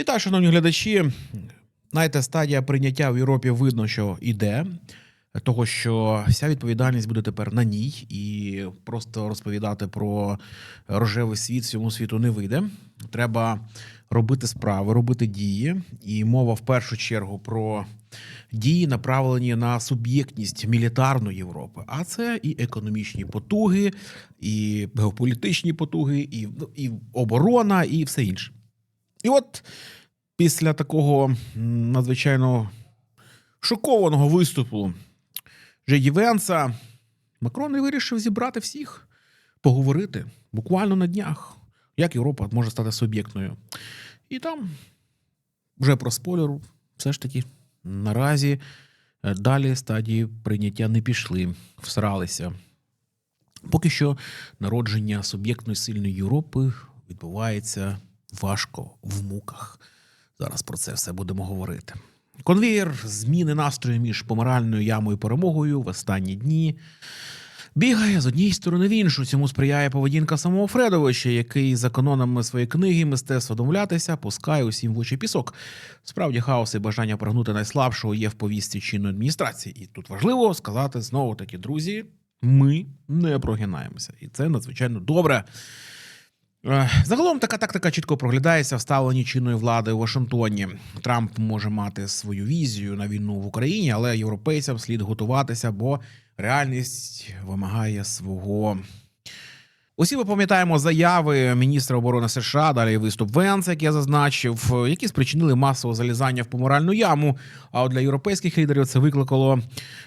Вітаю, шановні глядачі. Знаєте, стадія прийняття в Європі видно, що йде. Того, що вся відповідальність буде тепер на ній, і просто розповідати про рожевий світ всьому світу не вийде. Треба робити справи, робити дії. І мова в першу чергу про дії, направлені на суб'єктність мілітарну Європи. А це і економічні потуги, і геополітичні потуги, і, ну, і оборона, і все інше. І от після такого надзвичайно шокованого виступу Жеді Венса Макрон і вирішив зібрати всіх, поговорити буквально на днях, як Європа може стати суб'єктною. І там вже про спойлеру, все ж таки, наразі е, далі стадії прийняття не пішли, всралися. Поки що народження суб'єктної сильної Європи відбувається важко в муках. Зараз про це все будемо говорити. Конвієр зміни настрою між помиральною ямою і перемогою в останні дні бігає з однієї сторони в іншу. Цьому сприяє поведінка самого Фредовича, який за канонами своєї книги Мистецтво домовлятися пускає усім в очі пісок. Справді, хаос і бажання прогнути найслабшого є в повістці чинної адміністрації. І тут важливо сказати знову таки, друзі, ми не прогинаємося, і це надзвичайно добре. Е, Загалом така тактика чітко проглядається в ставленні чинної влади у Вашингтоні. Трамп може мати свою візію на війну в Україні, але європейцям слід готуватися, бо реальність вимагає свого. Усі ми пам'ятаємо заяви міністра оборони США, далі виступ Венса, як я зазначив, які спричинили масове залізання в помиральну яму. А от для європейських лідерів це викликало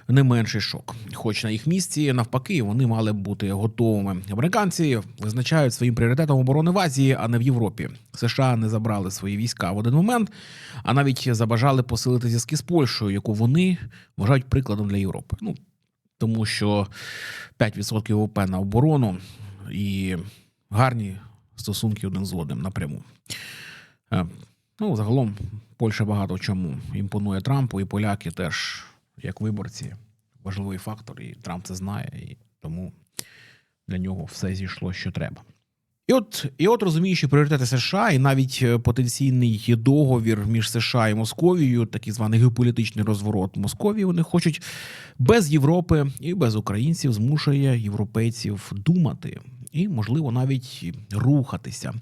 не менший шок. Хоч на їх місці, навпаки, вони мали бути готовими. Американці визначають своїм пріоритетом оборони в Азії, а не в Європі. США не забрали свої війська в один момент, а навіть забажали посилити зв'язки з Польщею, яку вони вважають прикладом для Європи. Ну тому що 5% ВВП на оборону і гарні стосунки один з одним напряму. Е, Ну, загалом, Польща багато чому імпонує Трампу, і поляки теж, як виборці, важливий фактор, і Трамп це знає, і тому для нього все зійшло, що треба. І от, і от розуміючи пріоритети США, і навіть е, потенційний договір між США і Московією, такий званий геополітичний розворот Московії, вони хочуть без Європи і без українців змушує європейців думати. І, можливо, навіть рухатися.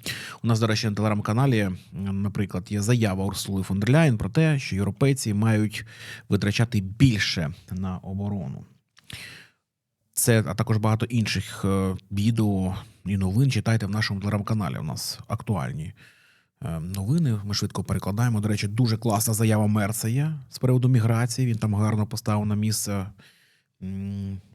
У нас, до речі, на телеграм-каналі, наприклад, є заява Урсули фон про те, що європейці мають витрачати більше на оборону. Це, а також багато інших е, відео і новин читайте в нашому телеграм-каналі. У нас актуальні е, новини. Ми швидко перекладаємо. До речі, дуже класна заява Мерца є з приводу міграції. Він там гарно поставив на місце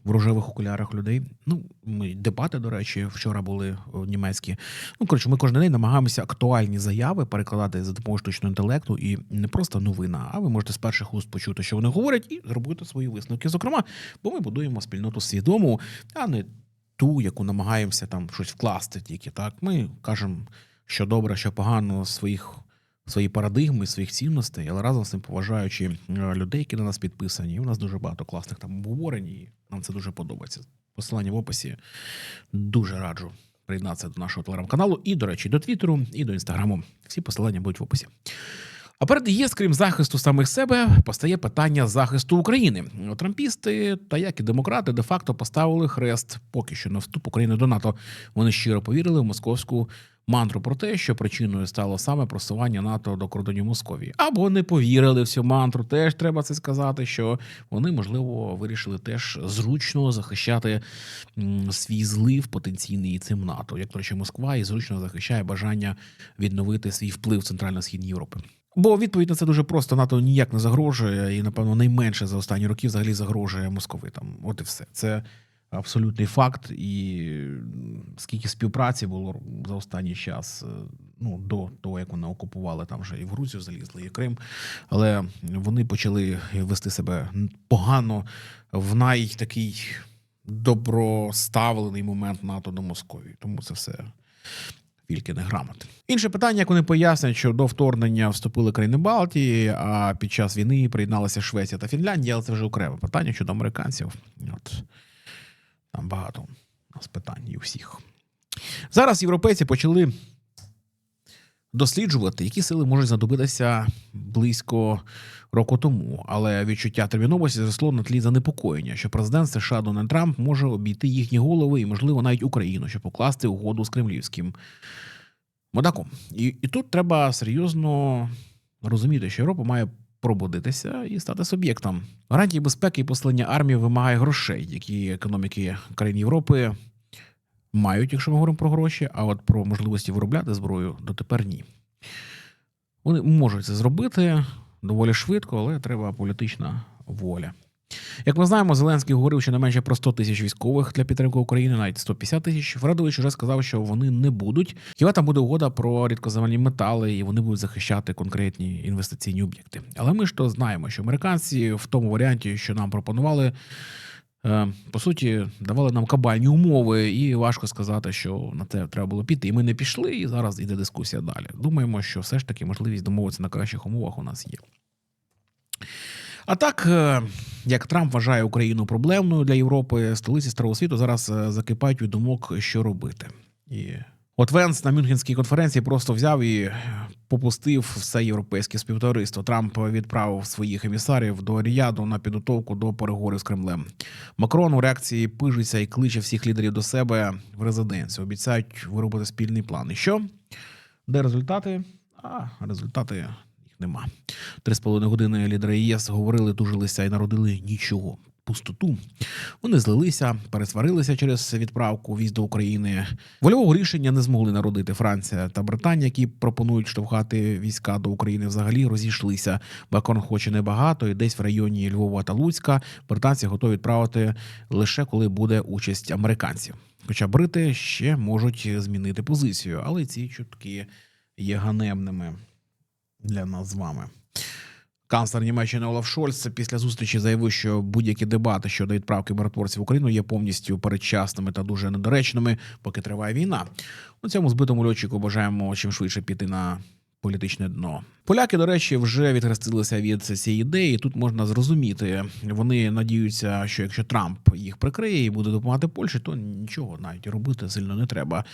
в рожевих окулярах людей. Ну, ми дебати, до речі, вчора були німецькі. Ну, коротше, ми кожен день намагаємося актуальні заяви перекладати за допомогою штучного інтелекту, і не просто новина, а ви можете з перших уст почути, що вони говорять, і зробити свої висновки. Зокрема, бо ми будуємо спільноту свідому, а не ту, яку намагаємося там щось вкласти тільки. Так, ми кажемо, що добре, що погано своїх. Свої парадигми, своїх цінностей, але разом з тим поважаючи е, людей, які на нас підписані. У нас дуже багато класних там обговорень, і нам це дуже подобається. Посилання в описі дуже раджу приєднатися до нашого телеграм-каналу. І, до речі, до Твіттеру, і до інстаграму. Всі посилання будуть в описі. А перед ЄС, крім захисту самих себе, постає питання захисту України. Трампісти та як і демократи де-факто поставили хрест поки що на вступ України до НАТО. Вони щиро повірили в московську мантру про те, що причиною стало саме просування НАТО до кордонів Московії. Або не повірили в цю мантру. Теж треба це сказати, що вони можливо вирішили теж зручно захищати свій злив потенційний цим НАТО. Як до речі, Москва і зручно захищає бажання відновити свій вплив в центрально-східній Європі. Бо відповідь на це дуже просто. НАТО ніяк не загрожує, і напевно найменше за останні роки взагалі загрожує московитам. От і все. Це абсолютний факт. І скільки співпраці було за останній час, е, ну до того як вони окупували там вже і в Грузію залізли, і Крим. Але вони почали вести себе погано в найтакий доброставлений момент НАТО до Московії. Тому це все тільки не грамоти. Інше питання, як вони пояснюють, що до вторгнення вступили країни Балтії, а під час війни приєдналася Швеція та Фінляндія, але це вже окреме питання щодо американців. От там багато у нас питань і у всіх. Зараз європейці почали досліджувати, які сили можуть знадобитися близько року тому. Але відчуття терміновості зросло на тлі занепокоєння, що президент США Дональд Трамп може обійти їхні голови і, можливо, навіть Україну, щоб покласти угоду з кремлівським модаком. І, і тут треба серйозно розуміти, що Європа має пробудитися і стати суб'єктом. Гарантії безпеки і послання армії вимагає грошей, які економіки країн Європи мають, якщо ми говоримо про гроші, а от про можливості виробляти зброю дотепер ні. Вони можуть це зробити доволі швидко, але треба політична воля. Як ми знаємо, Зеленський говорив щонайменше про 100 тисяч військових для підтримки України, навіть 150 тисяч. Фредович вже сказав, що вони не будуть. Хіба там буде угода про рідкоземельні метали, і вони будуть захищати конкретні інвестиційні об'єкти. Але ми ж то знаємо, що американці в тому варіанті, що нам пропонували, по суті, давали нам кабальні умови, і важко сказати, що на це треба було піти. І ми не пішли, і зараз йде дискусія далі. Думаємо, що все ж таки можливість домовитися на кращих умовах у нас є. А так, е, як Трамп вважає Україну проблемною для Європи, столиці старого світу зараз е, закипають від думок, що робити. І от Венс на Мюнхенській конференції просто взяв і попустив все європейське співтовариство. Трамп відправив своїх емісарів до Ріяду на підготовку до переговорів з Кремлем. Макрон у реакції пижиться і кличе всіх лідерів до себе в резиденцію. Обіцяють виробити спільний план. І що? Де результати? А результати нема. Три з половиною години лідери ЄС говорили, тужилися і народили нічого. Пустоту. Вони злилися, пересварилися через відправку військ до України. Вольового рішення не змогли народити Франція та Британія, які пропонують штовхати війська до України. Взагалі розійшлися. Макрон хоче небагато, і десь в районі Львова та Луцька британці готові відправити лише коли буде участь американців. Хоча брити ще можуть змінити позицію, але ці чутки є ганебними для нас з вами. Канцлер Німеччини Олаф Шольц після зустрічі заявив, що будь-які дебати щодо відправки миротворців в Україну є повністю передчасними та дуже недоречними, поки триває війна. У цьому збитому льотчику бажаємо чим швидше піти на політичне дно. Поляки, до речі, вже відхрестилися від цієї ідеї. Тут можна зрозуміти. Вони надіються, що якщо Трамп їх прикриє і буде допомагати Польщі, то нічого навіть робити сильно не треба.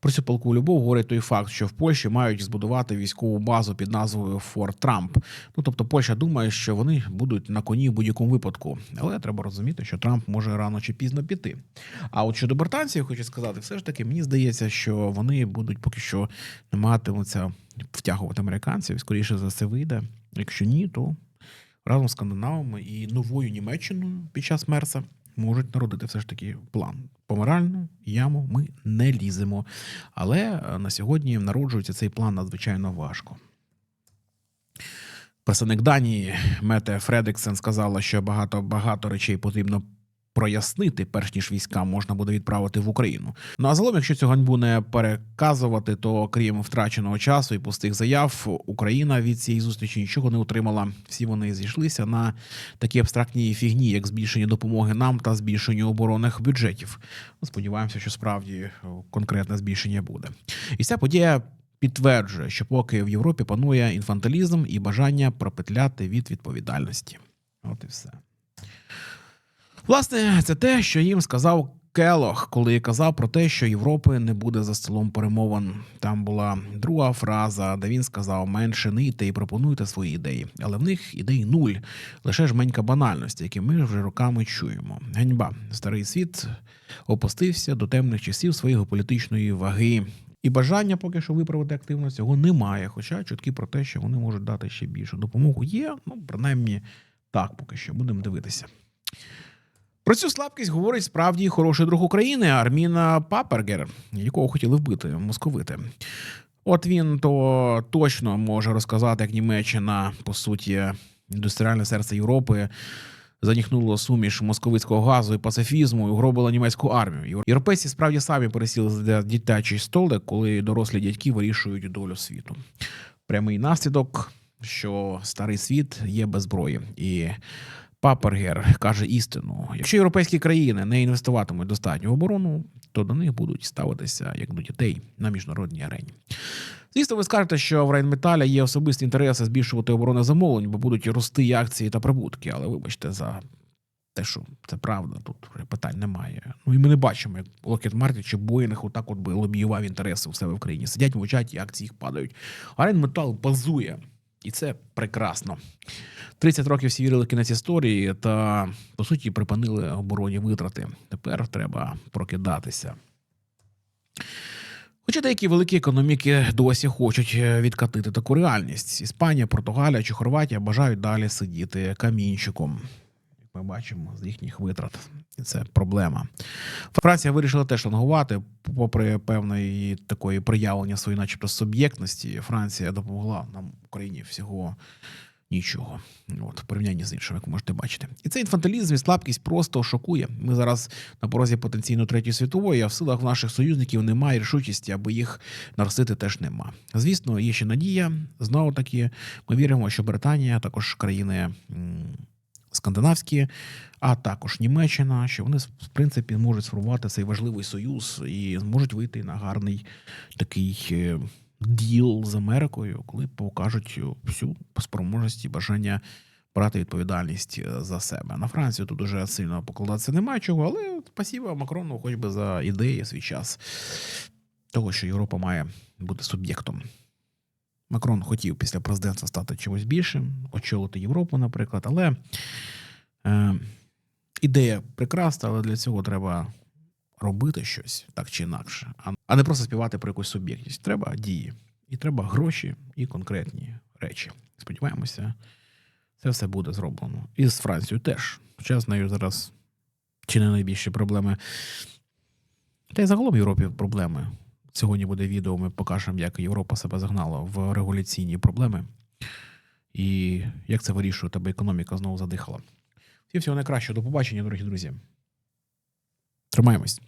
Про цю полку любов говорить той факт, що в Польщі мають збудувати військову базу під назвою Форт Трамп. Ну тобто, Польща думає, що вони будуть на коні в будь-якому випадку, але треба розуміти, що Трамп може рано чи пізно піти. А от щодо британців, хочу сказати, все ж таки мені здається, що вони будуть поки що намагатимуться втягувати американців. Скоріше за це вийде. Якщо ні, то разом з скандинавами і новою Німеччиною під час Мерса можуть народити все ж таки план. Помиральну яму ми не ліземо. Але на сьогодні народжується цей план надзвичайно важко. Представник Данії Мете Фредексен сказала, що багато багато речей потрібно прояснити, перш ніж війська можна буде відправити в Україну. Ну а загалом, якщо цю ганьбу не переказувати, то крім втраченого часу і пустих заяв, Україна від цієї зустрічі нічого не отримала. Всі вони зійшлися на такі абстрактні фігні, як збільшення допомоги нам та збільшення оборонних бюджетів. Ну, Сподіваємося, що справді конкретне збільшення буде. І ця подія. Підтверджує, що поки в Європі панує інфантилізм і бажання пропетляти від відповідальності. От і все. Власне, це те, що їм сказав Келох, коли казав про те, що Європи не буде за столом перемовин. Там була друга фраза, де він сказав: менше нийте і пропонуйте свої ідеї. Але в них ідей нуль, лише жменька банальності, які ми вже роками чуємо. Ганьба, старий світ опустився до темних часів своєї політичної ваги. І бажання поки що виправити активність цього немає. Хоча чутки про те, що вони можуть дати ще більшу допомогу, є. Ну, принаймні, так поки що будемо дивитися. Про цю слабкість говорить справді хороший друг України Арміна Папергер, якого хотіли вбити московити. От він то точно може розказати, як Німеччина, по суті, індустріальне серце Європи. Заніхнуло суміш московицького газу і пацифізму і угробила німецьку армію. Європейці справді самі пересіли за дитячий столик, коли дорослі дядьки вирішують долю світу. Прямий наслідок, що старий світ є без зброї і. Папергер каже істину: якщо європейські країни не інвестуватимуть достатньо в оборону, то до них будуть ставитися як до дітей на міжнародній арені. Звісно, ви скажете, що в Рейнметалі є особисті інтереси збільшувати оборони замовлень, бо будуть рости і акції та прибутки. Але вибачте, за те, що це правда, тут питань немає. Ну і ми не бачимо, як Локет Мартін чи Боїнг отак от би лобіював інтереси у себе в країні. Сидять, мовчать, і акції їх падають. А Рейнметал базує. І це прекрасно. 30 років всі вірили кінець історії та, по суті, припинили оборонні витрати. Тепер треба прокидатися. Хоча деякі великі економіки досі хочуть е, відкатити таку реальність. Іспанія, Португалія чи Хорватія бажають далі сидіти камінчиком. Ми бачимо з їхніх витрат. І це проблема. Франція вирішила теж шлангувати, попри певної такої проявлення своєї, начебто, суб'єктності. Франція допомогла нам Україні всього нічого. От, в порівнянні з іншим, як можете бачити. І цей інфантилізм і слабкість просто шокує. Ми зараз на порозі потенційно третьої світової, а в силах наших союзників немає рішучості, аби їх наростити теж нема. Звісно, є ще надія. Знову таки, ми віримо, що Британія, також країни. Скандинавські, а також Німеччина, що вони в принципі можуть сформувати цей важливий союз і зможуть вийти на гарний такий е, діл з Америкою, коли покажуть всю спроможність і бажання брати відповідальність е, за себе. На Францію тут уже сильно покладатися немає чого, але спасіба Макрону, хоч би за ідеї свій час того, що Європа має бути суб'єктом. Макрон хотів після президентства стати чимось більшим, очолити Європу, наприклад, але е, ідея прекрасна, але для цього треба робити щось так чи інакше, а- не просто співати про якусь суб'єктність. Треба дії, і треба гроші і конкретні речі. Сподіваємося, це все буде зроблено. І з Францією теж. Хоча з нею зараз чи не найбільші проблеми. Та й загалом в Європі проблеми. Сьогодні буде відео, ми покажемо, як Європа себе загнала в регуляційні проблеми і як це вирішує, аби економіка знову задихала. Всім всього найкращого. До побачення, дорогі друзі. Тримаємось.